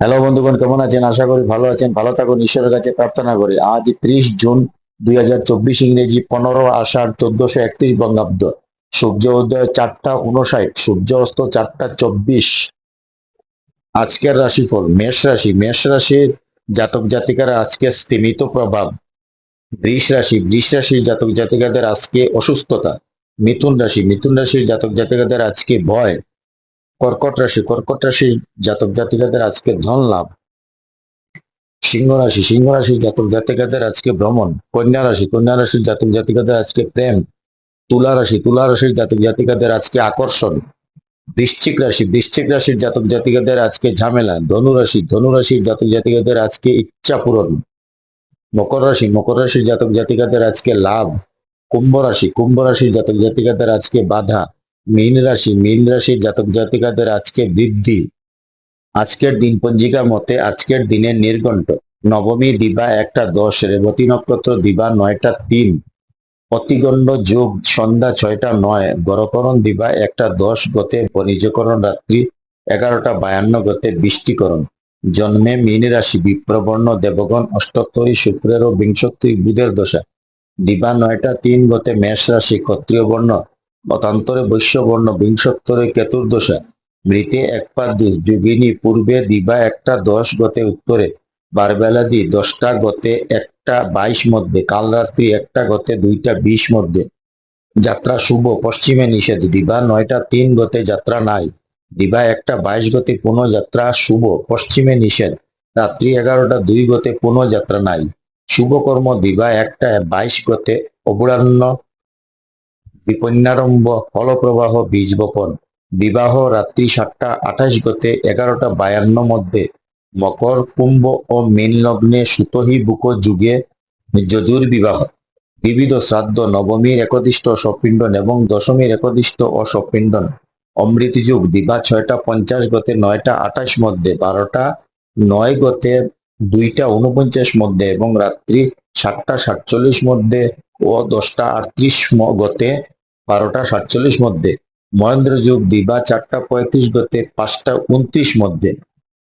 Hello বন্ধুগণ, কেমন আছেন? আশা করি ভালো আছেন। ভালো থাকুন, ঈশ্বরের কাছে প্রার্থনা করি। আজ ত্রিশ জুন দুই হাজার চব্বিশ ইংরেজি পনেরো আষাঢ় চোদ্দশো একত্রিশ বঙ্গাব্দ। সূর্য উদয় চারটা উনষাট সূর্য অস্ত চারটা চব্বিশ। আজকের রাশিফল, মেষ রাশি। মেষ রাশির জাতক জাতিকারা আজকে স্তীমিত প্রভাব। বৃষ রাশি, বৃষ রাশির জাতক জাতিকাদের আজকে অসুস্থতা। মিথুন রাশি, মিথুন রাশির জাতক জাতিকাদের আজকে ভয়। কর্কট রাশি, কর্কট রাশির জাতক জাতিকাদের আজকে ধন লাভ। সিংহ রাশি, সিংহ রাশির জাতক জাতিকাদের আজকে ভ্রমণ। কন্যা রাশি, কন্যা রাশির জাতক জাতিকাদের আজকে প্রেম। তুলা রাশি, তুলা রাশির জাতক জাতিকাদের আজকে আকর্ষণ। বৃশ্চিক রাশি, বৃশ্চিক রাশির জাতক জাতিকাদের আজকে ঝামেলা। ধনু রাশি, ধনু রাশির জাতক জাতিকাদের আজকে ইচ্ছা পূরণ। মকর রাশি, মকর রাশির জাতক জাতিকাদের আজকে লাভ। কুম্ভ রাশি, কুম্ভ রাশির জাতক জাতিকাদের আজকে বাধা। মীন রাশি, মীন রাশির জাতক জাতিকাদের আজকে বৃদ্ধি। আজকের দিন পঞ্জিকা মতে আজকের দিনের নির্ঘণ্ট। নবমী দিবা একটা দশ, রেবতী নক্ষত্র দিবা নয়টা তিন। অতিগণ্ড যোগ সন্ধ্যা ছয়টা নয়। গরকরণ দিবা একটা দশ গতে, বণিজকরণ রাত্রি এগারোটা বায়ান্ন গতে বৃষ্টিকরণ। জন্মে মীন রাশি, বিপ্রবর্ণ দেবগণ, অষ্টোত্তরী শুক্রের ও বিংশোত্তরী বুধের দশা। দিবা নয়টা তিন গতে মেষ রাশি ক্ষত্রিয় বর্ণ মতান্তরে বৈশ্যবর্ণ বিংশোত্তরে কেতুর্দশা মৃতে এক পা দুর্যোগিনী পূর্বে দিবা একটা দশ গতে উত্তরে বারবেলা দি দশটা গতে একটা বাইশ মধ্যে কাল রাত্রি একটা গতে দুইটা বিশ মধ্যে। যাত্রা শুভ, পশ্চিমে নিষেধ, দিবা নয়টা তিন গতে যাত্রা নাই, দিবা একটা বাইশ গতে পুনঃ যাত্রা শুভ, পশ্চিমে নিষেধ, রাত্রি এগারোটা দুই গতে পুনঃ যাত্রা নাই। শুভ কর্ম, দিবা একটা বাইশ গতে অপরাহ্ন বিপন্যারম্ভ ফলপ্রবাহ বীজ বপন বিবাহ রাত্রি সাতটা আঠাশ গতে এগারোটা বায়ান্ন মধ্যে। মকর, কুম্ভ ও মীন লগ্নে সুতহি বুক যুগে যজুর বিবাহ। বিবিধ শ্রাদ্ধ, নবমীর একদিষ্ট সপিণ্ডন এবং দশমীর একদিষ্ট ও সপিণ্ডন অমৃত যুগ, দিবা ছয়টা পঞ্চাশ গতে নয়টা আঠাশ মধ্যে, বারোটা নয় গতে দুইটা উনপঞ্চাশ মধ্যে এবং রাত্রি সাতটা সাতচল্লিশ মধ্যে ও দশটা আটত্রিশ গতে, বারোটা সাতচল্লিশ মধ্যে। মহেন্দ্র যুগ দিবা, চারটা পঁয়ত্রিশ গতে, পাঁচটা উনত্রিশ মধ্যে।